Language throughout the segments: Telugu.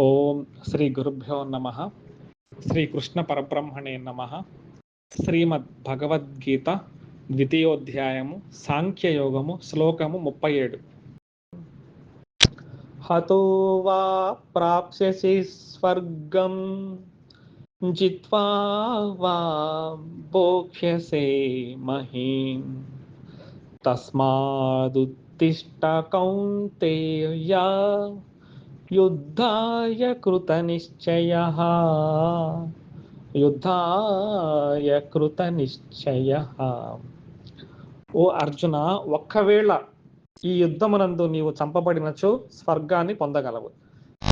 ఓం శ్రీ గురుభ్యో నమ. శ్రీకృష్ణ పరబ్రహ్మణే నమ. శ్రీమద్ భగవద్గీత ద్వితీయోధ్యాయము సాంఖ్యయోగము శ్లోకము ముప్పై ఏడు. హతో వా ప్రాప్స్యసి స్వర్గం జిత్వా వా భోక్ష్యసే మహీం. తస్మాదుత్తిష్ట కౌంతేయ యుద్ధాయ కృతనిశ్చయ. యుద్ధాయ కృతనిశ్చయ. ఓ అర్జున ఒక్కవేళ ఈ యుద్ధమునందు నీవు చంపబడినచో స్వర్గాన్ని పొందగలవు.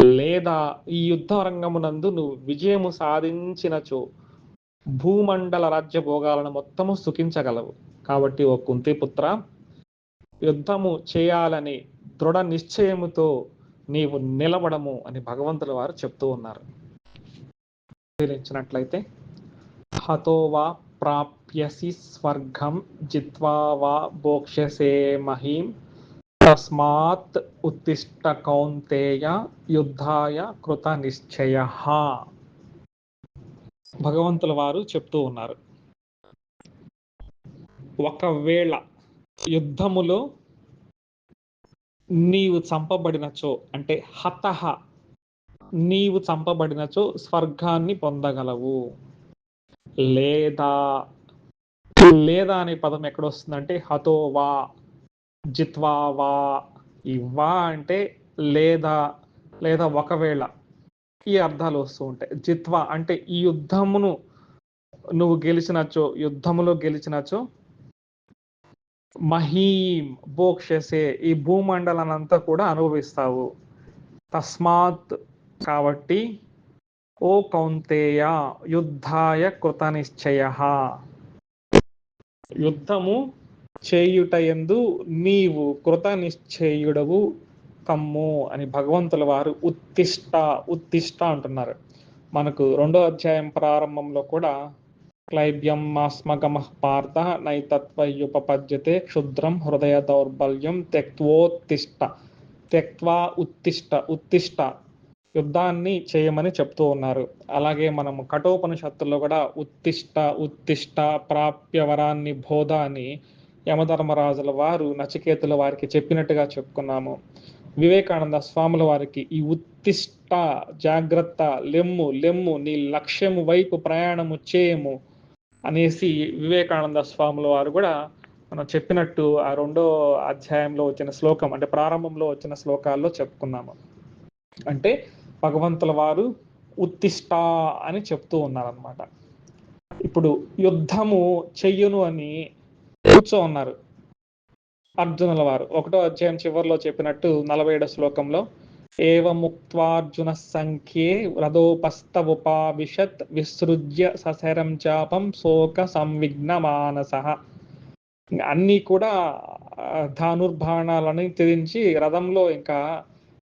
లేదా ఈ యుద్ధ రంగమునందు నువ్వు విజయము సాధించినచో భూమండల రాజ్య భోగాలను మొత్తము సుఖించగలవు. కాబట్టి ఓ కుంతిపుత్ర యుద్ధము చేయాలని దృఢ నిశ్చయముతో నీవు నిలబడము అని భగవంతుల వారు చెప్తూ ఉన్నారు. పరిశీలించినట్లయితే హతోవా ప్రాప్యసి స్వర్గం జిత్వా వా భోక్షసే మహీం తస్మాత్ ఉత్తిష్ట కౌంతేయ యుద్ధాయ కృత నిశ్చయ. భగవంతుల వారు చెప్తూ ఉన్నారు. ఒకవేళ యుద్ధములో నీవు చంపబడినచో అంటే హతహ నీవు చంపబడినచో స్వర్గాన్ని పొందగలవు. లేదా లేదా అనే పదం ఎక్కడ వస్తుందంటే హతో వా జిత్వా వా ఈ వా అంటే లేదా లేదా ఒకవేళ ఈ అర్థాలు వస్తూ ఉంటాయి. జిత్వా అంటే ఈ యుద్ధమును నువ్వు గెలిచినచో యుద్ధములో గెలిచినచో మహీం భోక్షసే ఈ భూమండలనంతా కూడా అనుభవిస్తావు. తస్మాత్ కాబట్టి ఓ కౌంతేయ యుద్ధాయ కృత నిశ్చయ. యుద్ధము చేయుట ఎందు నీవు కృత నిశ్చయుడవు కమ్ము అని భగవంతుల వారు ఉత్తిష్ట ఉత్తిష్ట అంటున్నారు. మనకు రెండో అధ్యాయం ప్రారంభంలో కూడా క్లైబ్యం మాస్మగమ పార్థ నైతత్వయుపపద్యతే క్షుద్రం హృదయ దౌర్బల్యం త్యక్వోత్తిష్ట త్యక్వా ఉత్తిష్ట ఉత్తిష్ట యుద్ధాన్ని చేయమని చెప్తూ ఉన్నారు. అలాగే మనం కఠోపనిషత్తుల్లో కూడా ఉత్తిష్ట ఉత్తిష్ట ప్రాప్యవరాన్ని బోధ అని యమధర్మరాజుల వారు నచికేతుల వారికి చెప్పినట్టుగా చెప్పుకున్నాము. వివేకానంద స్వాముల వారికి ఈ ఉత్తిష్ట జాగ్రత్త లెమ్ము లెమ్ము నీ లక్ష్యము వైపు ప్రయాణము చేయము అనేసి వివేకానంద స్వాముల వారు కూడా మనం చెప్పినట్టు ఆ రెండో అధ్యాయంలో వచ్చిన శ్లోకం అంటే ప్రారంభంలో వచ్చిన శ్లోకాల్లో చెప్పుకున్నాము. అంటే భగవంతుల వారు ఉత్తిష్ట అని చెప్తూ ఉన్నారనమాట ఇప్పుడు యుద్ధము చెయ్యను అని కూర్చో ఉన్నారు అర్జునుల వారు. ఒకటో అధ్యాయం చివరిలో చెప్పినట్టు నలభై ఏడో శ్లోకంలో ఏవముక్త్వార్జున సంఖ్యే రథోపస్తవుపావిశత్ విసృజ్య సశరం చాపం శోక సంవిఘ్న మానస అన్నీ కూడా ధానుర్బాణాలని తెరించి రథంలో ఇంకా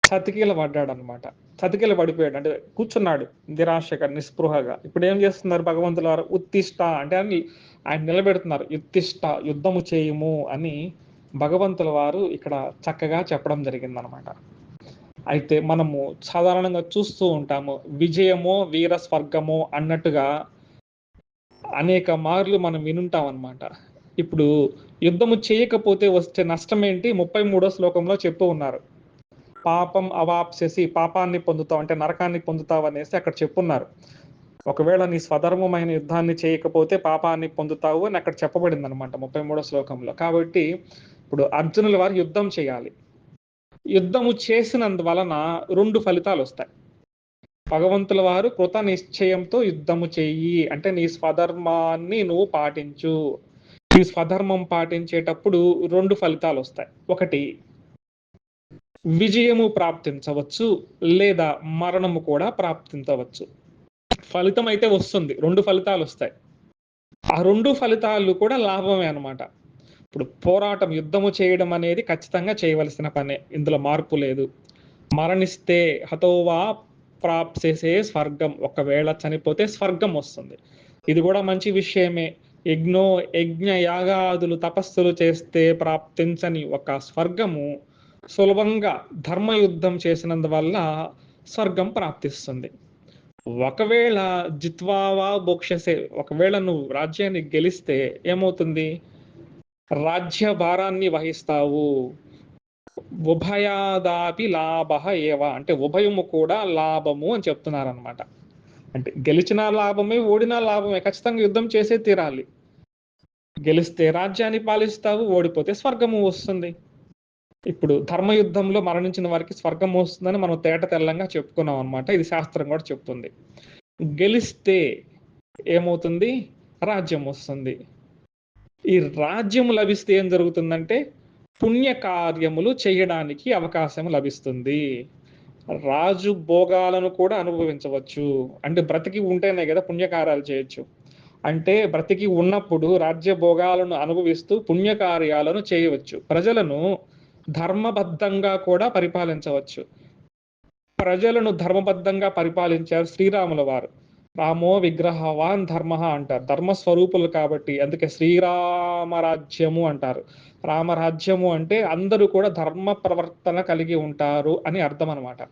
చతికిల పడ్డాడు అనమాట చతికిల పడిపోయాడు. అంటే కూర్చున్నాడు నిరాశగా నిస్పృహగా. ఇప్పుడు ఏం చేస్తున్నారు భగవంతుల వారు ఉత్తిష్ట అంటే అని ఆయన నిలబెడుతున్నారు. ఉత్తిష్ట యుద్ధము చేయము అని భగవంతుల వారు ఇక్కడ చక్కగా చెప్పడం జరిగిందనమాట. అయితే మనము సాధారణంగా చూస్తూ ఉంటాము విజయమో వీర స్వర్గమో అన్నట్టుగా అనేక మార్లు మనం వినుంటాం అనమాట ఇప్పుడు యుద్ధము చేయకపోతే వచ్చే నష్టం ఏంటి ముప్పై మూడో శ్లోకంలో చెప్తూ ఉన్నారు. పాపం అవాప్సేసి పాపాన్ని పొందుతావు అంటే నరకాన్ని పొందుతావు అనేసి అక్కడ చెప్పున్నారు. ఒకవేళ నీ స్వధర్మమైన యుద్ధాన్ని చేయకపోతే పాపాన్ని పొందుతావు అని అక్కడ చెప్పబడింది అనమాట ముప్పై మూడో శ్లోకంలో. కాబట్టి ఇప్పుడు అర్జునుల వారు యుద్ధం చేయాలి. యుద్ధము చేసినందువలన రెండు ఫలితాలు వస్తాయి భగవంతుల వారు కృత నిశ్చయంతో యుద్ధము చెయ్యి అంటే నీ స్వధర్మాన్ని నువ్వు పాటించు. నీ స్వధర్మం పాటించేటప్పుడు రెండు ఫలితాలు వస్తాయి ఒకటి విజయము ప్రాప్తించవచ్చు లేదా మరణము కూడా ప్రాప్తించవచ్చు. ఫలితం అయితే వస్తుంది. రెండు ఫలితాలు వస్తాయి ఆ రెండు ఫలితాలు కూడా లాభమే అనమాట ఇప్పుడు పోరాటం యుద్ధము చేయడం అనేది ఖచ్చితంగా చేయవలసిన పనే. ఇందులో మార్పు లేదు. మరణిస్తే హతోవా ప్రాప్సేసే స్వర్గం. ఒకవేళ చనిపోతే స్వర్గం వస్తుంది. ఇది కూడా మంచి విషయమే. యజ్ఞో యజ్ఞ యాగాదులు తపస్సులు చేస్తే ప్రాప్తించని ఒక స్వర్గము సులభంగా ధర్మయుద్ధం చేసినందువల్ల స్వర్గం ప్రాప్తిస్తుంది. ఒకవేళ జిత్వావా బోక్షసే ఒకవేళ నువ్వు రాజ్యాన్ని గెలిస్తే ఏమవుతుంది? రాజ్య భారాన్ని వహిస్తావు. ఉభయాదాపి లాభ ఏవ. అంటే ఉభయము కూడా లాభము అని చెప్తున్నారు అనమాట అంటే గెలిచిన లాభమే ఓడిన లాభమే. ఖచ్చితంగా యుద్ధం చేసే తీరాలి. గెలిస్తే రాజ్యాన్ని పాలిస్తావు ఓడిపోతే స్వర్గము వస్తుంది. ఇప్పుడు ధర్మయుద్ధంలో మరణించిన వారికి స్వర్గం వస్తుందని మనం తేట తెల్లంగా చెప్పుకున్నాం అనమాట ఇది శాస్త్రం కూడా చెప్తుంది. గెలిస్తే ఏమవుతుంది? రాజ్యం వస్తుంది. ఈ రాజ్యం లభిస్తే ఏం జరుగుతుందంటే పుణ్య కార్యములు చేయడానికి అవకాశం లభిస్తుంది. రాజు భోగాలను కూడా అనుభవించవచ్చు. అంటే బ్రతికి ఉంటేనే కదా పుణ్యకార్యాలు చేయొచ్చు. అంటే బ్రతికి ఉన్నప్పుడు రాజ్య భోగాలను అనుభవిస్తూ పుణ్యకార్యాలను చేయవచ్చు. ప్రజలను ధర్మబద్ధంగా కూడా పరిపాలించవచ్చు. ప్రజలను ధర్మబద్ధంగా పరిపాలించారు శ్రీరాముల వారు. రామో విగ్రహవాన్ ధర్మ అంటారు. ధర్మ స్వరూపులు కాబట్టి అందుకే శ్రీరామరాజ్యము అంటారు. రామరాజ్యము అంటే అందరూ కూడా ధర్మ ప్రవర్తన కలిగి ఉంటారు అని అర్థం అనమాట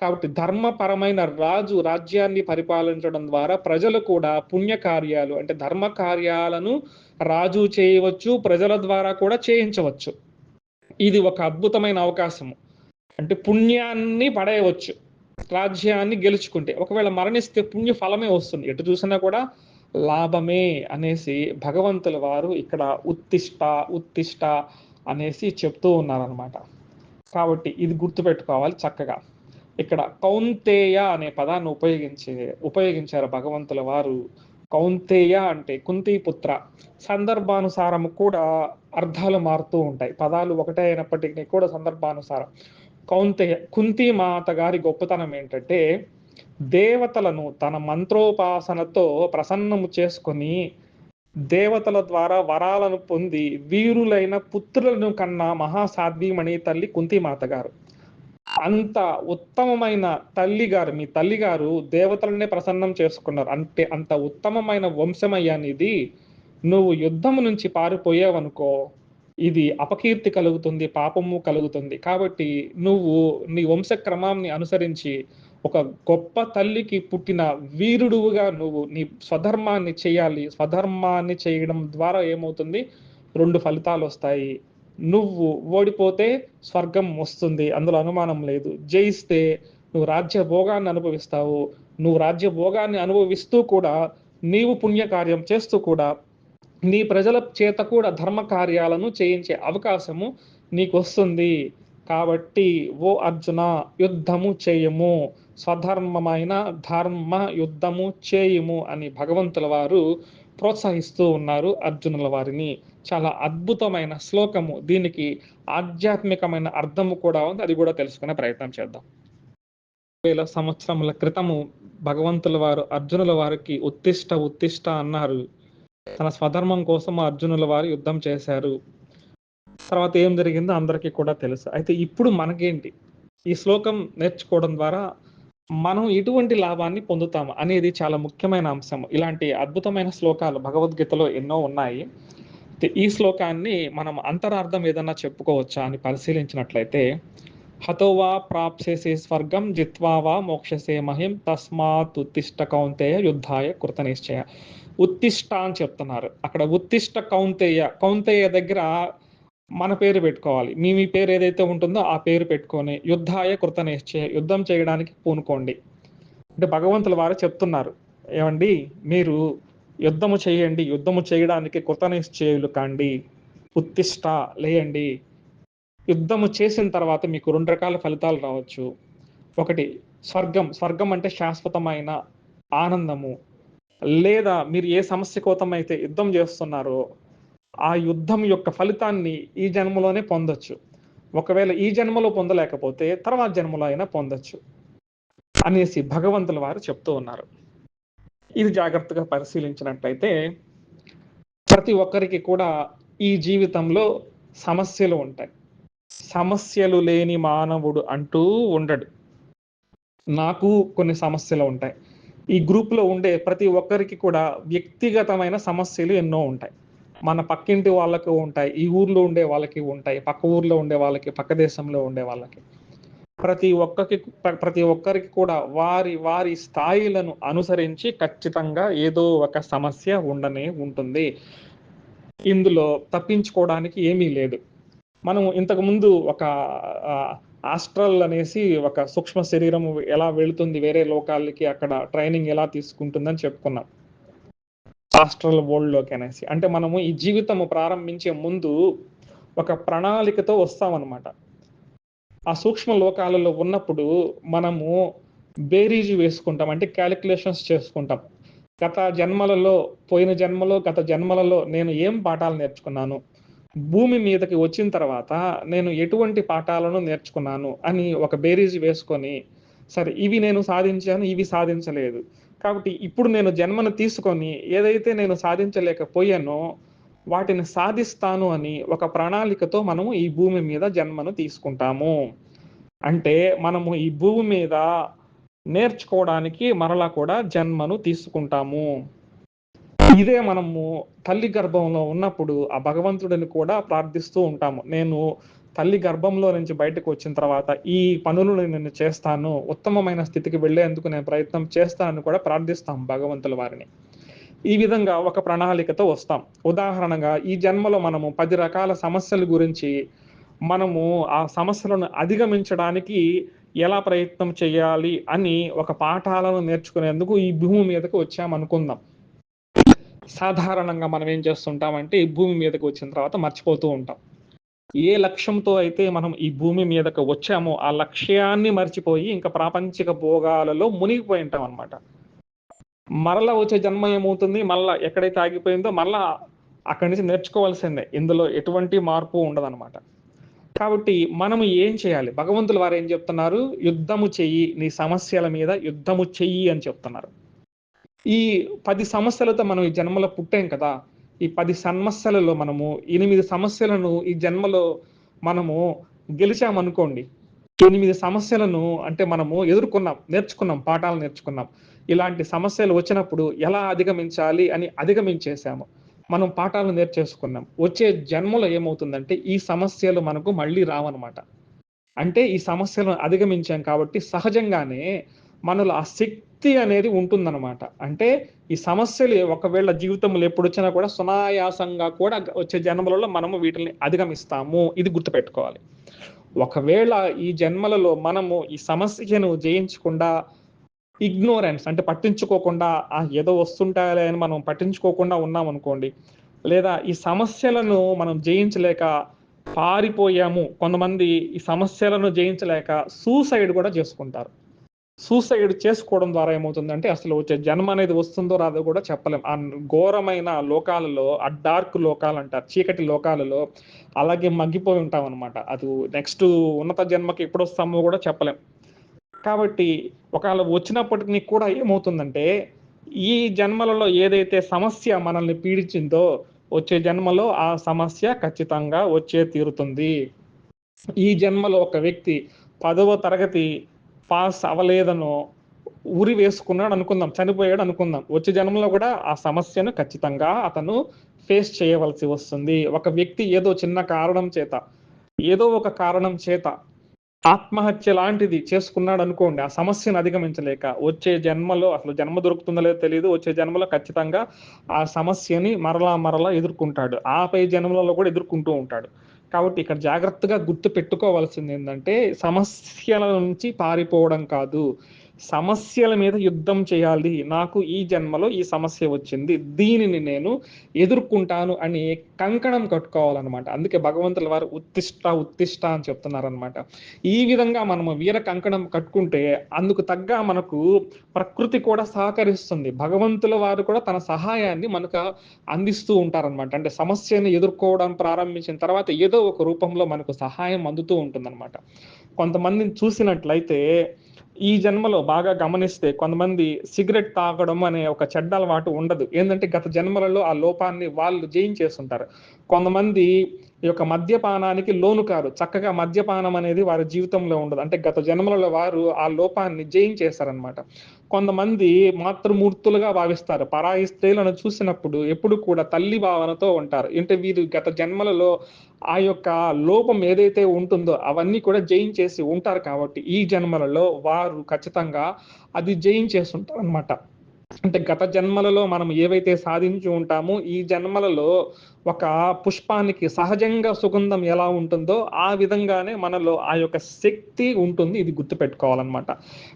కాబట్టి ధర్మపరమైన రాజు రాజ్యాన్ని పరిపాలించడం ద్వారా ప్రజలు కూడా పుణ్య కార్యాలు అంటే ధర్మ కార్యాలను రాజు చేయవచ్చు ప్రజల ద్వారా కూడా చేయించవచ్చు. ఇది ఒక అద్భుతమైన అవకాశము. అంటే పుణ్యాన్ని పడేయవచ్చు. రాజ్యాన్ని గెలుచుకుంటే ఒకవేళ మరణిస్తే పుణ్య ఫలమే వస్తుంది. ఎటు చూసినా కూడా లాభమే అనేసి భగవంతుల వారు ఇక్కడ ఉత్తిష్ట ఉత్తిష్ట అనేసి చెప్తూ ఉన్నారనమాట కాబట్టి ఇది గుర్తుపెట్టుకోవాలి చక్కగా. ఇక్కడ కౌంతేయ అనే పదాన్ని ఉపయోగించే ఉపయోగించారు భగవంతుల వారు. కౌంతేయ అంటే కుంతిపుత్ర. సందర్భానుసారం కూడా అర్థాలు మారుతూ ఉంటాయి. పదాలు ఒకటే అయినప్పటికీ కూడా సందర్భానుసారం. కౌంతేయ కుంతి మాత గారి గొప్పతనం ఏంటంటే దేవతలను తన మంత్రోపాసనతో ప్రసన్నము చేసుకొని దేవతల ద్వారా వరాలను పొంది వీరులైన పుత్రులను కన్నా మహాసాధ్వీమణి తల్లి కుంతిమాత గారు. అంత ఉత్తమమైన తల్లి గారు మీ తల్లి గారు దేవతలనే ప్రసన్నం చేసుకున్నారు. అంటే అంత ఉత్తమమైన వంశమయ్యానిది నువ్వు యుద్ధము నుంచి పారిపోయావనుకో ఇది అపకీర్తి కలుగుతుంది పాపము కలుగుతుంది. కాబట్టి నువ్వు నీ వంశక్రమాన్ని అనుసరించి ఒక గొప్ప తల్లికి పుట్టిన వీరుడువుగా నువ్వు నీ స్వధర్మాన్ని చేయాలి. స్వధర్మాన్ని చేయడం ద్వారా ఏమవుతుంది? రెండు ఫలితాలు వస్తాయి. నువ్వు ఓడిపోతే స్వర్గం వస్తుంది. అందులో అనుమానం లేదు. జయిస్తే నువ్వు రాజ్య భోగాన్ని అనుభవిస్తావు. నువ్వు రాజ్య భోగాన్ని అనుభవిస్తూ కూడా నీవు పుణ్యకార్యం చేస్తూ కూడా నీ ప్రజల చేత కూడా ధర్మ కార్యాలను చేయించే అవకాశము నీకు వస్తుంది కాబట్టి ఓ అర్జున యుద్ధము చేయము. స్వధర్మమైన ధర్మ యుద్ధము చేయుము అని భగవంతుల వారు ప్రోత్సహిస్తూ ఉన్నారు అర్జునుల వారిని. చాలా అద్భుతమైన శ్లోకము. దీనికి ఆధ్యాత్మికమైన అర్థము కూడా ఉంది. అది కూడా తెలుసుకునే ప్రయత్నం చేద్దాం. వేల సంవత్సరముల క్రితము భగవంతుల వారు అర్జునుల వారికి ఉత్తిష్ట ఉత్తిష్ట అన్నారు. తన స్వధర్మం కోసం అర్జునుల వారు యుద్ధం చేశారు. తర్వాత ఏం జరిగిందో అందరికీ కూడా తెలుసు. అయితే ఇప్పుడు మనకేంటి? ఈ శ్లోకం నేర్చుకోవడం ద్వారా మనం ఇటువంటి లాభాన్ని పొందుతాము అనేది చాలా ముఖ్యమైన అంశం ఇలాంటి అద్భుతమైన శ్లోకాలు భగవద్గీతలో ఎన్నో ఉన్నాయి. ఈ శ్లోకాన్ని మనం అంతరార్థం ఏదన్నా చెప్పుకోవచ్చా అని పరిశీలించినట్లయితే హతోవా ప్రాప్సేసే స్వర్గం జిత్వా వా మోక్షసే మహిం తస్మాత్ ఉత్తిష్ట కౌంతేయ యుద్ధాయ కృత నిశ్చయ. ఉత్తిష్ట అని చెప్తున్నారు. అక్కడ ఉత్తిష్ట కౌంతేయ కౌంతేయ దగ్గర మన పేరు పెట్టుకోవాలి. మీ మీ పేరు ఏదైతే ఉంటుందో ఆ పేరు పెట్టుకొని యుద్ధాయ కృత నిశ్చయ యుద్ధం చేయడానికి పూనుకోండి. అంటే భగవంతుల వారు చెప్తున్నారు. ఏమండి? మీరు యుద్ధము చేయండి. యుద్ధము చేయడానికి కృత నిశ్చయులు కాండి. ఉత్తిష్ట లేయండి. యుద్ధము చేసిన తర్వాత మీకు రెండు రకాల ఫలితాలు రావచ్చు. ఒకటి స్వర్గం. స్వర్గం అంటే శాశ్వతమైన ఆనందము. లేదా మీరు ఏ సమస్య కోసం అయితే యుద్ధం చేస్తున్నారో ఆ యుద్ధం యొక్క ఫలితాన్ని ఈ జన్మలోనే పొందొచ్చు. ఒకవేళ ఈ జన్మలో పొందలేకపోతే తర్వాత జన్మలో అయినా పొందొచ్చు అనేసి భగవంతుల వారు చెప్తూ ఉన్నారు. ఇది జాగ్రత్తగా పరిశీలించినట్లయితే ప్రతి ఒక్కరికి కూడా ఈ జీవితంలో సమస్యలు ఉంటాయి. సమస్యలు లేని మానవుడు అంటూ ఉండడు. నాకు కొన్ని సమస్యలు ఉంటాయి. ఈ గ్రూప్లో ఉండే ప్రతి ఒక్కరికి కూడా వ్యక్తిగతమైన సమస్యలు ఎన్నో ఉంటాయి. మన పక్కింటి వాళ్ళకు ఉంటాయి ఈ ఊర్లో ఉండే వాళ్ళకి ఉంటాయి పక్క ఊర్లో ఉండే వాళ్ళకి పక్క దేశంలో ఉండే వాళ్ళకి. ప్రతి ఒక్కరికి ప్రతి ఒక్కరికి కూడా వారి వారి స్థాయిలను అనుసరించి ఖచ్చితంగా ఏదో ఒక సమస్య ఉండనే ఉంటుంది. ఇందులో తప్పించుకోవడానికి ఏమీ లేదు. మనం ఇంతకు ముందు ఒక ఆస్ట్రల్ అనేసి ఒక సూక్ష్మ శరీరం ఎలా వెళుతుంది వేరే లోకాలకి అక్కడ ట్రైనింగ్ ఎలా తీసుకుంటుందని చెప్పుకున్నాం. ఆస్ట్రల్ వరల్డ్లోకి అనేసి. అంటే మనము ఈ జీవితము ప్రారంభించే ముందు ఒక ప్రణాళికతో వస్తామన్నమాట. ఆ సూక్ష్మ లోకాలలో ఉన్నప్పుడు మనము బేరీజు వేసుకుంటాం. అంటే క్యాలిక్యులేషన్స్ చేసుకుంటాం. గత జన్మలలో పోయిన జన్మలో గత జన్మలలో నేను ఏం పాఠాలు నేర్చుకున్నాను? భూమి మీదకి వచ్చిన తర్వాత నేను ఎటువంటి పాఠాలను నేర్చుకున్నాను అని ఒక బేరీజ్ వేసుకొని సరే ఇవి నేను సాధించాను ఇవి సాధించలేదు. కాబట్టి ఇప్పుడు నేను జన్మను తీసుకొని ఏదైతే నేను సాధించలేకపోయానో వాటిని సాధిస్తాను అని ఒక ప్రణాళికతో మనము ఈ భూమి మీద జన్మను తీసుకుంటాము. అంటే మనము ఈ భూమి మీద నేర్చుకోవడానికి మరలా కూడా జన్మను తీసుకుంటాము. ఇదే మనము తల్లి గర్భంలో ఉన్నప్పుడు ఆ భగవంతుడిని కూడా ప్రార్థిస్తూ ఉంటాము. నేను తల్లి గర్భంలో నుంచి బయటకు వచ్చిన తర్వాత ఈ పనులను నేను చేస్తాను ఉత్తమమైన స్థితికి వెళ్ళేందుకు నేను ప్రయత్నం చేస్తానని కూడా ప్రార్థిస్తాం భగవంతుల వారిని. ఈ విధంగా ఒక ప్రణాళికతో వస్తాం. ఉదాహరణగా ఈ జన్మలో మనము పది రకాల సమస్యల గురించి మనము ఆ సమస్యలను అధిగమించడానికి ఎలా ప్రయత్నం చేయాలి అని ఒక పాఠాలను నేర్చుకునేందుకు ఈ భూమి మీదకి వచ్చామనుకుందాం. సాధారణంగా మనం ఏం చేస్తుంటామంటే ఈ భూమి మీదకి వచ్చిన తర్వాత మర్చిపోతూ ఉంటాం. ఏ లక్ష్యంతో అయితే మనం ఈ భూమి మీదకి వచ్చామో ఆ లక్ష్యాన్ని మర్చిపోయి ఇంకా ప్రాపంచిక భోగాలలో మునిగిపోయి ఉంటాం అనమాట మరలా వచ్చే జన్మ ఏమవుతుంది? మళ్ళా ఎక్కడైతే ఆగిపోయిందో మళ్ళా అక్కడి నుంచి నేర్చుకోవాల్సిందే. ఇందులో ఎటువంటి మార్పు ఉండదన్నమాట. కాబట్టి మనము ఏం చేయాలి? భగవంతుల వారు ఏం చెప్తున్నారు? యుద్ధము చెయ్యి నీ సమస్యల మీద యుద్ధము చెయ్యి అని చెప్తున్నారు. ఈ పది సమస్యలతో మనం ఈ జన్మలో పుట్టాం కదా ఈ పది సమస్యలలో మనము ఎనిమిది సమస్యలను ఈ జన్మలో మనము గెలిచామనుకోండి ఎనిమిది సమస్యలను అంటే మనము ఎదుర్కొన్నాం నేర్చుకున్నాం పాఠాలు నేర్చుకున్నాం. ఇలాంటి సమస్యలు వచ్చినప్పుడు ఎలా అధిగమించాలి అని అధిగమించేసాము మనం పాఠాలు నేర్చేసుకున్నాం. వచ్చే జన్మలో ఏమవుతుందంటే ఈ సమస్యలు మనకు మళ్ళీ రావన్నమాట. అంటే ఈ సమస్యలను అధిగమించాం కాబట్టి సహజంగానే మనలో ఆ శక్తి అనేది ఉంటుందన్నమాట. అంటే ఈ సమస్యలు ఒకవేళ జీవితంలో ఎప్పుడు వచ్చినా కూడా సునాయాసంగా కూడా వచ్చే జన్మలలో మనము వీటిని అధిగమిస్తాము. ఇది గుర్తుపెట్టుకోవాలి. ఒకవేళ ఈ జన్మలలో మనము ఈ సమస్యను జయించకుండా ఇగ్నోరెన్స్ అంటే పట్టించుకోకుండా ఏదో వస్తుంటాయలే అని మనం పట్టించుకోకుండా ఉన్నాం అనుకోండి లేదా ఈ సమస్యలను మనం జయించలేక పారిపోయాము కొంతమంది ఈ సమస్యలను జయించలేక సూసైడ్ కూడా చేసుకుంటారు. సూసైడ్ చేసుకోవడం ద్వారా ఏమవుతుందంటే అసలు వచ్చే జన్మ అనేది వస్తుందో రాదో కూడా చెప్పలేం. ఆ ఘోరమైన లోకాలలో ఆ డార్క్ లోకాలు అంటారు చీకటి లోకాలలో అలాగే మగ్గిపోయి ఉంటాం అనమాట అది నెక్స్ట్ ఉన్నత జన్మకి ఎప్పుడు వస్తామో కూడా చెప్పలేం. కాబట్టి ఒకవేళ వచ్చినప్పటికీ కూడా ఏమవుతుందంటే ఈ జన్మలలో ఏదైతే సమస్య మనల్ని పీడించిందో వచ్చే జన్మలో ఆ సమస్య ఖచ్చితంగా వచ్చే తీరుతుంది. ఈ జన్మలో ఒక వ్యక్తి పదవ తరగతి పాస్ అవ్వలేదనో ఉరి వేసుకున్నాడు అనుకుందాం చనిపోయాడు అనుకుందాం. వచ్చే జన్మలో కూడా ఆ సమస్యను ఖచ్చితంగా అతను ఫేస్ చేయవలసి వస్తుంది. ఒక వ్యక్తి ఏదో చిన్న కారణం చేత ఏదో ఒక కారణం చేత ఆత్మహత్య లాంటిది చేసుకున్నాడు అనుకోండి ఆ సమస్యను అధిగమించలేక వచ్చే జన్మలో అసలు జన్మ దొరుకుతుందో లేదో తెలియదు. వచ్చే జన్మలో ఖచ్చితంగా ఆ సమస్యని మరలా మరలా ఎదుర్కొంటాడు. ఆపై జన్మలలో కూడా ఎదుర్కొంటూ ఉంటాడు. కాబట్టి ఇక్కడ జాగ్రత్తగా గుర్తు పెట్టుకోవాల్సింది ఏంటంటే సమస్యల నుంచి పారిపోవడం కాదు. సమస్యల మీద యుద్ధం చేయాలి. నాకు ఈ జన్మలో ఈ సమస్య వచ్చింది. దీనిని నేను ఎదుర్కొంటాను అని కంకణం కట్టుకోవాలన్నమాట. అందుకే భగవంతుల వారు ఉత్తిష్ట ఉత్తిష్ట అని చెప్తున్నారనమాట ఈ విధంగా మనము వీర కంకణం కట్టుకుంటే అందుకు తగ్గ మనకు ప్రకృతి కూడా సహకరిస్తుంది. భగవంతుల వారు కూడా తన సహాయాన్ని మనకు అందిస్తూ ఉంటారనమాట అంటే సమస్యను ఎదుర్కోవడం ప్రారంభించిన తర్వాత ఏదో ఒక రూపంలో మనకు సహాయం అందుతూ ఉంటుందన్నమాట. కొంతమందిని చూసినట్లయితే ఈ జన్మలో బాగా గమనిస్తే కొంతమంది సిగరెట్ తాగడం అనే ఒక చెడ్డ అలవాటు ఉండదు. ఏంటంటే గత జన్మలలో ఆ లోపాన్ని వాళ్ళు జయించేస్తుంటారు. కొంతమంది ఈ యొక్క మద్యపానానికి లోను కారు చక్కగా మద్యపానం అనేది వారి జీవితంలో ఉండదు. అంటే గత జన్మలలో వారు ఆ లోపాన్ని జయించేశారనమాట కొంతమంది మాతృమూర్తులుగా భావిస్తారు. పరాయి స్త్రీలను చూసినప్పుడు ఎప్పుడు కూడా తల్లి భావనతో ఉంటారు. అంటే వీరు గత జన్మలలో ఆ యొక్క లోపం ఏదైతే ఉంటుందో అవన్నీ కూడా జయించేసి ఉంటారు కాబట్టి ఈ జన్మలలో వారు ఖచ్చితంగా అది జయించేస్తుంటారు అనమాట అంటే గత జన్మలలో మనం ఏవైతే సాధించి ఉంటామో ఈ జన్మలలో ఒక పుష్పానికి సహజంగా సుగంధం ఎలా ఉంటుందో ఆ విధంగానే మనలో ఆ యొక్క శక్తి ఉంటుంది ఇది గుర్తుపెట్టుకోవాలన్నమాట.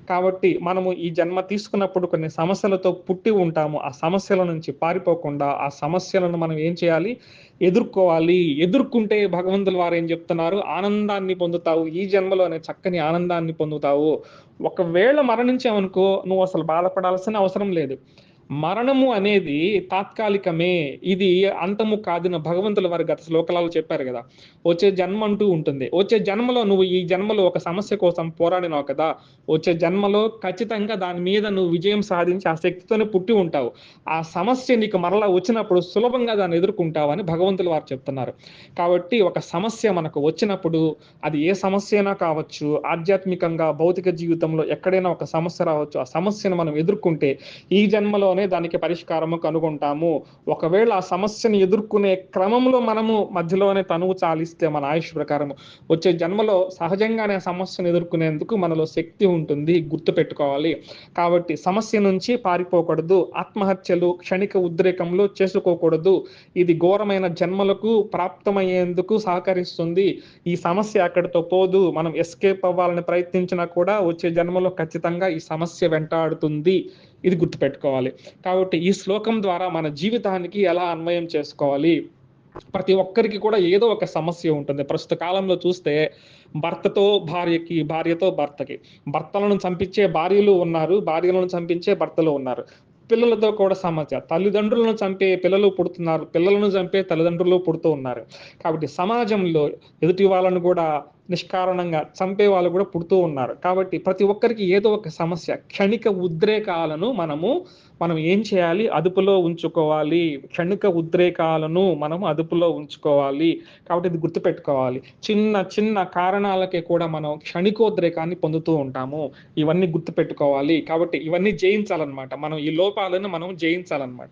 కాబట్టి మనము ఈ జన్మ తీసుకున్నప్పుడు కొన్ని సమస్యలతో పుట్టి ఉంటాము. ఆ సమస్యల నుంచి పారిపోకుండా ఆ సమస్యలను మనం ఏం చేయాలి? ఎదుర్కోవాలి. ఎదుర్కొంటే భగవంతుల వారు ఏం చెప్తున్నారు? ఆనందాన్ని పొందుతావు. ఈ జన్మలోనే చక్కని ఆనందాన్ని పొందుతావు. ఒకవేళ మరణించావనుకో నువ్వు అసలు బాధపడాల్సిన అవసరం లేదు. మరణము అనేది తాత్కాలికమే. ఇది అంతము కాదిన భగవంతుల వారి గత శ్లోకాలలో చెప్పారు కదా. వచ్చే జన్మ అంటూ ఉంటుంది. వచ్చే జన్మలో నువ్వు ఈ జన్మలో ఒక సమస్య కోసం పోరాడినావు కదా. వచ్చే జన్మలో ఖచ్చితంగా దాని మీద నువ్వు విజయం సాధించి ఆ శక్తితోనే పుట్టి ఉంటావు. ఆ సమస్య నీకు మరలా వచ్చినప్పుడు సులభంగా దాన్ని ఎదుర్కొంటావని భగవంతుల వారు చెప్తున్నారు. కాబట్టి ఒక సమస్య మనకు వచ్చినప్పుడు అది ఏ సమస్య అయినా కావచ్చు ఆధ్యాత్మికంగా భౌతిక జీవితంలో ఎక్కడైనా ఒక సమస్య రావచ్చు ఆ సమస్యను మనం ఎదుర్కొంటే ఈ జన్మలో క్రమంలోనే దానికి పరిష్కారము కనుగొంటాము. ఒకవేళ ఆ సమస్యను ఎదుర్కొనే క్రమంలో మనము మధ్యలోనే తనువు చాలిస్తే మన ఆయుష్ ప్రకారం వచ్చే జన్మలో సహజంగానే ఆ సమస్యను ఎదుర్కొనేందుకు మనలో శక్తి ఉంటుంది గుర్తు పెట్టుకోవాలి. కాబట్టి సమస్య నుంచి పారిపోకూడదు ఆత్మహత్యలు క్షణిక ఉద్రేకంలో చేసుకోకూడదు. ఇది ఘోరమైన జన్మలకు ప్రాప్తమయ్యేందుకు సహకరిస్తుంది. ఈ సమస్య అక్కడితో పోదు మనం ఎస్కేప్ అవ్వాలని ప్రయత్నించినా కూడా వచ్చే జన్మలో ఖచ్చితంగా ఈ సమస్య వెంటాడుతుంది. ఇది గుర్తుపెట్టుకోవాలి. కాబట్టి ఈ శ్లోకం ద్వారా మన జీవితానికి ఎలా అన్వయం చేసుకోవాలి? ప్రతి ఒక్కరికి కూడా ఏదో ఒక సమస్య ఉంటుంది. ప్రస్తుత కాలంలో చూస్తే భర్తతో భార్యకి భార్యతో భర్తకి. భర్తలను చంపించే భార్యలు ఉన్నారు భార్యలను చంపించే భర్తలు ఉన్నారు. పిల్లలతో కూడా సమస్య. తల్లిదండ్రులను చంపే పిల్లలు పుడుతున్నారు పిల్లలను చంపే తల్లిదండ్రులు పుడుతూ ఉన్నారు. కాబట్టి సమాజంలో ఎదుటి వాళ్ళను కూడా నిష్కారణంగా చంపే వాళ్ళు కూడా పుడుతూ ఉన్నారు. కాబట్టి ప్రతి ఒక్కరికి ఏదో ఒక సమస్య క్షణిక ఉద్రేకాలను మనము మనం ఏం చేయాలి? అదుపులో ఉంచుకోవాలి. క్షణిక ఉద్రేకాలను మనము అదుపులో ఉంచుకోవాలి. కాబట్టి ఇది గుర్తుపెట్టుకోవాలి. చిన్న చిన్న కారణాలకే కూడా మనం క్షణికోద్రేకాన్ని పొందుతూ ఉంటాము. ఇవన్నీ గుర్తుపెట్టుకోవాలి. కాబట్టి ఇవన్నీ జయించాలన్నమాట. మనం ఈ లోపాలను మనం జయించాలన్నమాట.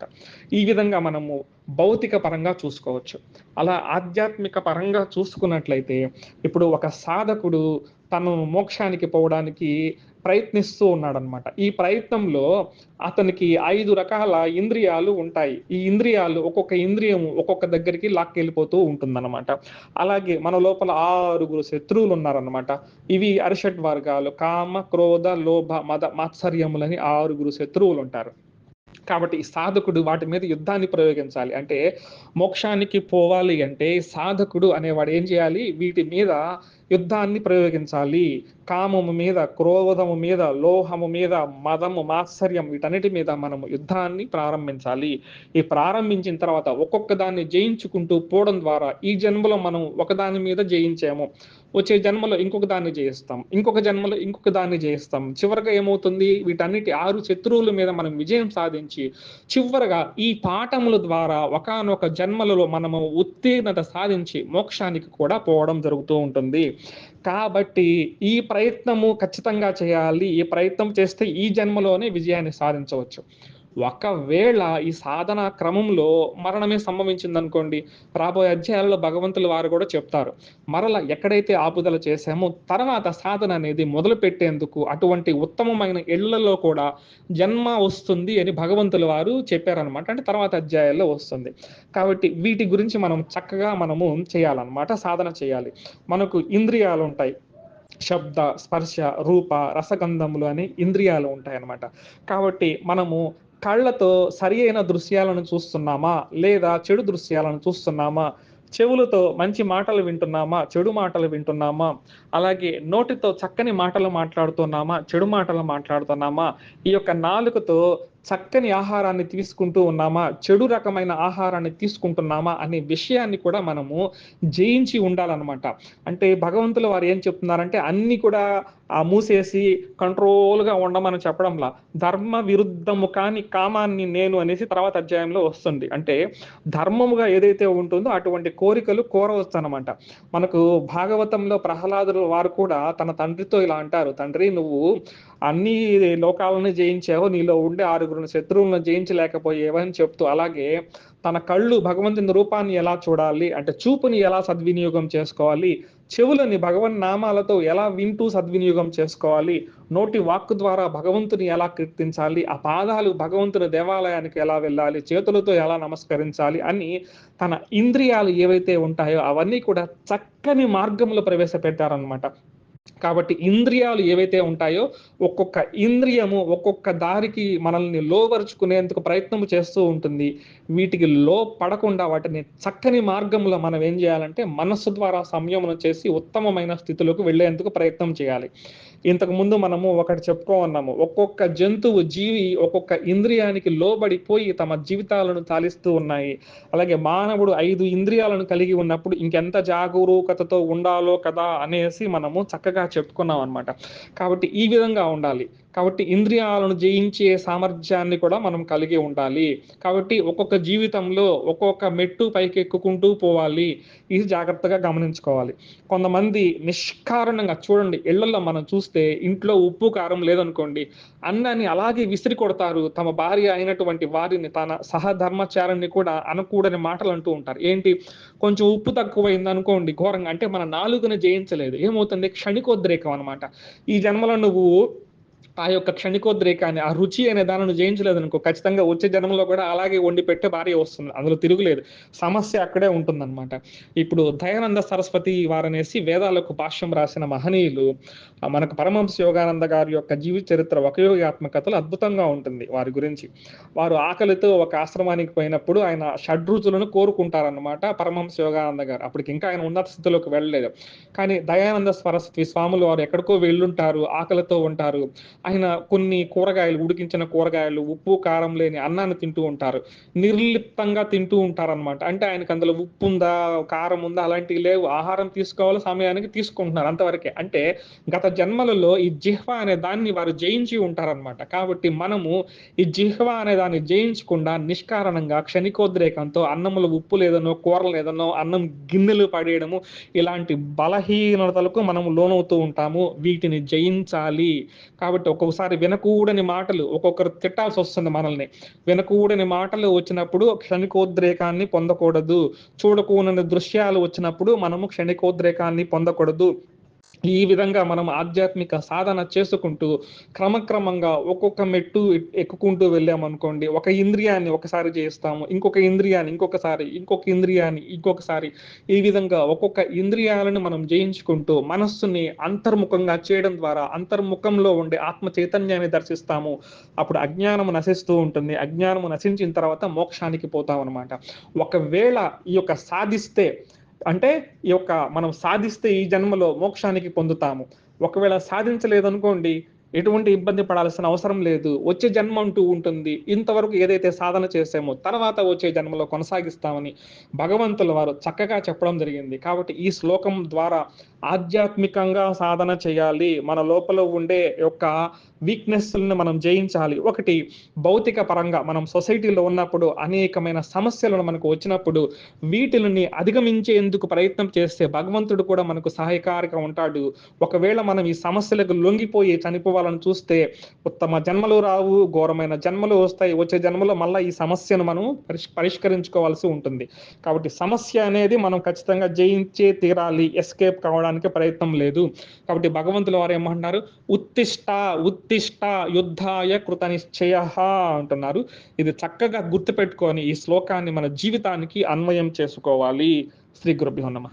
ఈ విధంగా మనము భౌతిక పరంగా చూసుకోవచ్చు. అలా ఆధ్యాత్మిక పరంగా చూసుకున్నట్లయితే ఇప్పుడు ఒక సాధకుడు తను మోక్షానికి పోవడానికి ప్రయత్నిస్తూ ఉన్నాడనమాట ఈ ప్రయత్నంలో అతనికి ఐదు రకాల ఇంద్రియాలు ఉంటాయి. ఈ ఇంద్రియాలు ఒక్కొక్క ఇంద్రియము ఒక్కొక్క దగ్గరికి లాక్కెళ్ళిపోతూ ఉంటుందన్నమాట. అలాగే మన లోపల ఆరుగురు శత్రువులు ఉన్నారనమాట ఇవి అరిషడ్ వర్గాలు కామ క్రోధ లోభ మద మాత్సర్యములని ఆరుగురు శత్రువులు ఉంటారు. కాబట్టి సాధకుడు వాటి మీద యుద్ధాన్ని ప్రయోగించాలి. అంటే మోక్షానికి పోవాలి అంటే సాధకుడు అనేవాడు ఏం చేయాలి? వీటి మీద యుద్ధాన్ని ప్రయోగించాలి. కామము మీద క్రోధము మీద లోహము మీద మదము మాత్సర్యం వీటన్నిటి మీద మనము యుద్ధాన్ని ప్రారంభించాలి. ఈ ప్రారంభించిన తర్వాత ఒక్కొక్క దాన్ని జయించుకుంటూ పోవడం ద్వారా ఈ జన్మలో మనం ఒకదాని మీద జయించాము. వచ్చే జన్మలో ఇంకొక దాన్ని జయిస్తాం ఇంకొక జన్మలో ఇంకొక దాన్ని జయిస్తాం. చివరగా ఏమవుతుంది? వీటన్నిటి ఆరు శత్రువుల మీద మనం విజయం సాధించి చివరగా ఈ పాఠముల ద్వారా ఒకనొక జన్మలలో మనము ఉత్తీర్ణత సాధించి మోక్షానికి కూడా పోవడం జరుగుతూ ఉంటుంది. కాబట్టి ఈ ప్రయత్నము ఖచ్చితంగా చేయాలి. ఈ ప్రయత్నం చేస్తే ఈ జన్మలోనే విజయాన్ని సాధించవచ్చు. ఒకవేళ ఈ సాధన క్రమంలో మరణమే సంభవించింది అనుకోండి రాబోయే అధ్యాయాలలో భగవంతులు వారు కూడా చెప్తారు. మరల ఎక్కడైతే ఆపుదల చేశామో తర్వాత సాధన అనేది మొదలు పెట్టేందుకు అటువంటి ఉత్తమమైన ఇళ్ళలో కూడా జన్మ వస్తుంది అని భగవంతుల వారు చెప్పారనమాట అంటే తర్వాత అధ్యాయాల్లో వస్తుంది. కాబట్టి వీటి గురించి మనం చక్కగా మనము చేయాలన్నమాట సాధన చేయాలి. మనకు ఇంద్రియాలు ఉంటాయి. శబ్ద స్పర్శ రూప రసగంధములు అనే ఇంద్రియాలు ఉంటాయన్నమాట. కాబట్టి మనము కళ్ళతో సరి అయిన దృశ్యాలను చూస్తున్నామా? లేదా చెడు దృశ్యాలను చూస్తున్నామా? చెవులతో మంచి మాటలు వింటున్నామా? చెడు మాటలు వింటున్నామా? అలాగే నోటితో చక్కని మాటలు మాట్లాడుతున్నామా? చెడు మాటలు మాట్లాడుతున్నామా? ఈ యొక్క నాలుగుతో చక్కని ఆహారాన్ని తీసుకుంటూ ఉన్నామా? చెడు రకమైన ఆహారాన్ని తీసుకుంటున్నామా? అనే విషయాన్ని కూడా మనము జయించి ఉండాలన్నమాట. అంటే భగవంతుల వారు ఏం చెప్తున్నారంటే అన్ని కూడా ఆ మూసేసి కంట్రోల్గా ఉండమని చెప్పడంలా. ధర్మ విరుద్ధము కాని కామాన్ని నేను అనేసి తర్వాత అధ్యాయంలో వస్తుంది. అంటే ధర్మముగా ఏదైతే ఉంటుందో అటువంటి కోరికలు కోరవచ్చు అనమాట మనకు భాగవతంలో ప్రహ్లాదులు వారు కూడా తన తండ్రితో ఇలా అంటారు తండ్రి నువ్వు అన్ని లోకాలను జయించావు నీలో ఉండే ఆరుగురు శత్రువులను జయించలేకపోయేవని చెప్తూ అలాగే తన కళ్ళు భగవంతుని రూపాన్ని ఎలా చూడాలి అంటే చూపుని ఎలా సద్వినియోగం చేసుకోవాలి చెవులని భగవన్ నామాలతో ఎలా వింటూ సద్వినియోగం చేసుకోవాలి నోటి వాక్కు ద్వారా భగవంతుని ఎలా కీర్తించాలి ఆ పాదాలు భగవంతుని దేవాలయానికి ఎలా వెళ్ళాలి చేతులతో ఎలా నమస్కరించాలి అని తన ఇంద్రియాలు ఏవైతే ఉంటాయో అవన్నీ కూడా చక్కని మార్గంలో ప్రవేశపెట్టారనమాట కాబట్టి ఇంద్రియాలు ఏవైతే ఉంటాయో ఒక్కొక్క ఇంద్రియము ఒక్కొక్క దారికి మనల్ని లోపరుచుకునేందుకు ప్రయత్నం చేస్తూ ఉంటుంది. వీటికి లో పడకుండా వాటిని చక్కని మార్గంలో మనం ఏం చేయాలంటే మనస్సు ద్వారా సంయమనం చేసి ఉత్తమమైన స్థితిలోకి వెళ్ళేందుకు ప్రయత్నం చేయాలి. ఇంతకు ముందు మనము ఒకటి చెప్పుకో ఉన్నాము ఒక్కొక్క జంతువు జీవి ఒక్కొక్క ఇంద్రియానికి లోబడిపోయి తమ జీవితాలను తాలిస్తూ ఉన్నాయి. అలాగే మానవుడు ఐదు ఇంద్రియాలను కలిగి ఉన్నప్పుడు ఇంకెంత జాగరూకతతో ఉండాలో కదా అనేసి మనము చక్కగా చెప్పుకున్నాం అనమాట కాబట్టి ఈ విధంగా ఉండాలి. కాబట్టి ఇంద్రియాలను జయించే సామర్థ్యాన్ని కూడా మనం కలిగి ఉండాలి. కాబట్టి ఒక్కొక్క జీవితంలో ఒక్కొక్క మెట్టు పైకి ఎక్కుకుంటూ పోవాలి. ఇది జాగ్రత్తగా గమనించుకోవాలి. కొంతమంది నిష్కారణంగా చూడండి ఇళ్ళలో మనం చూస్తే ఇంట్లో ఉప్పు కారం లేదనుకోండి అన్నాన్ని అలాగే విసిరి కొడతారు. తమ భార్య అయినటువంటి వారిని తన సహధర్మచారాన్ని కూడా అనకూడని మాటలు అంటూ ఉంటారు. ఏంటి? కొంచెం ఉప్పు తక్కువైంది అనుకోండి ఘోరంగా. అంటే మన నాలుగున జయించలేదు. ఏమవుతుంది? క్షణికోద్రేకం అనమాట ఈ జన్మలో నువ్వు ఆ యొక్క క్షణికోద్రేకాన్ని ఆ రుచి అనే దానిని జయించలేదు అనుకో ఖచ్చితంగా వచ్చే జన్మలో కూడా అలాగే వండి పెట్టే భార్య వస్తుంది. అందులో తిరుగులేదు. సమస్య అక్కడే ఉంటుందన్నమాట. ఇప్పుడు దయానంద సరస్వతి వారనేసి వేదాలకు భాష్యం రాసిన మహనీయులు మనకు పరమహంస యోగానంద గారి యొక్క జీవిత చరిత్ర ఉపయోగాత్మకతలు అద్భుతంగా ఉంటుంది వారి గురించి. వారు ఆకలితో ఒక ఆశ్రమానికి పోయినప్పుడు ఆయన షడ్రుచులను కోరుకుంటారన్నమాట పరమహంస యోగానంద గారు. అప్పటికి ఇంకా ఆయన ఉన్నత స్థితిలోకి వెళ్ళలేదు. కానీ దయానంద సరస్వతి స్వాములు వారు ఎక్కడికో వెళ్ళుంటారు ఆకలితో ఉంటారు. ఆయన కొన్ని కూరగాయలు ఉడికించిన కూరగాయలు ఉప్పు కారం లేని అన్నాన్ని తింటూ ఉంటారు. నిర్లిప్తంగా తింటూ ఉంటారన్నమాట. అంటే ఆయనకు అందులో ఉప్పు ఉందా కారం ఉందా అలాంటివి లేవు. ఆహారం తీసుకోవాలి సమయానికి తీసుకుంటున్నారు అంతవరకే. అంటే గత జన్మలలో ఈ జిహ్వ అనే దాన్ని వారు జయించి ఉంటారన్నమాట. కాబట్టి మనము ఈ జిహ్వ అనే దాన్ని జయించకుండా నిష్కారణంగా క్షణికోద్రేకంతో అన్నంలో ఉప్పు లేదనో కూర లేదనో అన్నం గిన్నెలు పడేయడము ఇలాంటి బలహీనతలకు మనము లోనవుతూ ఉంటాము. వీటిని జయించాలి. కాబట్టి ఒక్కొక్కసారి వినకూడని మాటలు ఒక్కొక్కరు తిట్టాల్సి వస్తుంది మనల్ని. వినకూడని మాటలు వచ్చినప్పుడు క్షణికోద్రేకాన్ని పొందకూడదు. చూడకూడని దృశ్యాలు వచ్చినప్పుడు మనము క్షణికోద్రేకాన్ని పొందకూడదు. ఈ విధంగా మనం ఆధ్యాత్మిక సాధన చేసుకుంటూ క్రమక్రమంగా ఒక్కొక్క మెట్టు ఎక్కుకుంటూ వెళ్ళామనుకోండి ఒక ఇంద్రియాన్ని ఒకసారి చేస్తాము ఇంకొక ఇంద్రియాన్ని ఇంకొకసారి ఇంకొక ఇంద్రియాన్ని ఇంకొకసారి. ఈ విధంగా ఒక్కొక్క ఇంద్రియాలను మనం జయించుకుంటూ మనస్సుని అంతర్ముఖంగా చేయడం ద్వారా అంతర్ముఖంలో ఉండే ఆత్మ చైతన్యాన్ని దర్శిస్తాము. అప్పుడు అజ్ఞానము నశిస్తూ ఉంటుంది. అజ్ఞానము నశించిన తర్వాత మోక్షానికి పోతాం అనమాట ఒకవేళ ఈ యొక్క సాధిస్తే అంటే ఈ యొక్క మనం సాధిస్తే ఈ జన్మలో మోక్షానికి పొందుతాము. ఒకవేళ సాధించలేదనుకోండి ఎటువంటి ఇబ్బంది పడాల్సిన అవసరం లేదు. వచ్చే జన్మ అంటూ ఉంటుంది. ఇంతవరకు ఏదైతే సాధన చేసామో తర్వాత వచ్చే జన్మలో కొనసాగిస్తామని భగవంతుల వారు చక్కగా చెప్పడం జరిగింది. కాబట్టి ఈ శ్లోకం ద్వారా ఆధ్యాత్మికంగా సాధన చేయాలి. మన లోపల ఉండే యొక్క వీక్నెస్లను మనం జయించాలి. ఒకటి భౌతిక పరంగా మనం సొసైటీలో ఉన్నప్పుడు అనేకమైన సమస్యలను మనకు వచ్చినప్పుడు వీటిని అధిగమించేందుకు ప్రయత్నం చేస్తే భగవంతుడు కూడా మనకు సహాయకారిగా ఉంటాడు. ఒకవేళ మనం ఈ సమస్యలకు లొంగిపోయి చనిపోవాలని చూస్తే ఉత్తమ జన్మలు రావు ఘోరమైన జన్మలు వస్తాయి. వచ్చే జన్మలో మళ్ళీ ఈ సమస్యను మనం పరిష్ పరిష్కరించుకోవాల్సి ఉంటుంది. కాబట్టి సమస్య అనేది మనం ఖచ్చితంగా జయించే తీరాలి. ఎస్కేప్ కావడానికి ప్రయత్నం లేదు. కాబట్టి భగవంతుల వారు ఏమంటున్నారు? ఉత్తిష్ట ఉత్తిష్ట యుద్ధాయ కృత నిశ్చయ అంటున్నారు. ఇది చక్కగా గుర్తుపెట్టుకొని ఈ శ్లోకాన్ని మన జీవితానికి అన్వయం చేసుకోవాలి. శ్రీ గురుభ్యో నమ.